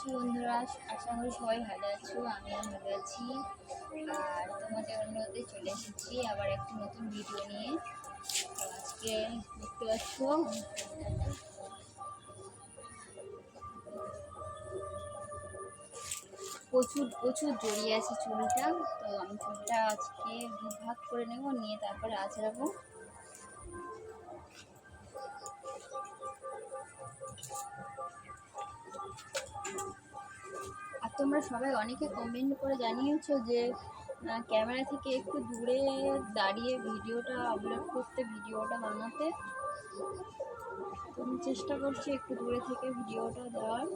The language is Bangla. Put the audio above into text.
আছো বন্ধুরা? আশা করি সবাই ভালো আছো, আমিও ভালো আছি। আর তোমাদের অনুরোধে চলে এসেছি আবার একটি নতুন ভিডিও নিয়ে। আজকে দেখতে পাচ্ছ, প্রচুর প্রচুর জড়িয়ে আছে চুলটা। তো আমি চুলটা আজকে ভাগ করে নেব, নিয়ে তারপরে আঁচড়াবো। তোমরা সবাই অনেকে কমেন্ট করে জানিয়েছো যে ক্যামেরা থেকে একটু দূরে দাঁড়িয়ে ভিডিওটা আপলোড করতে, ভিডিওটা বানাতে। তো আমি চেষ্টা করছি একটু দূরে থেকে ভিডিওটা দেওয়ার।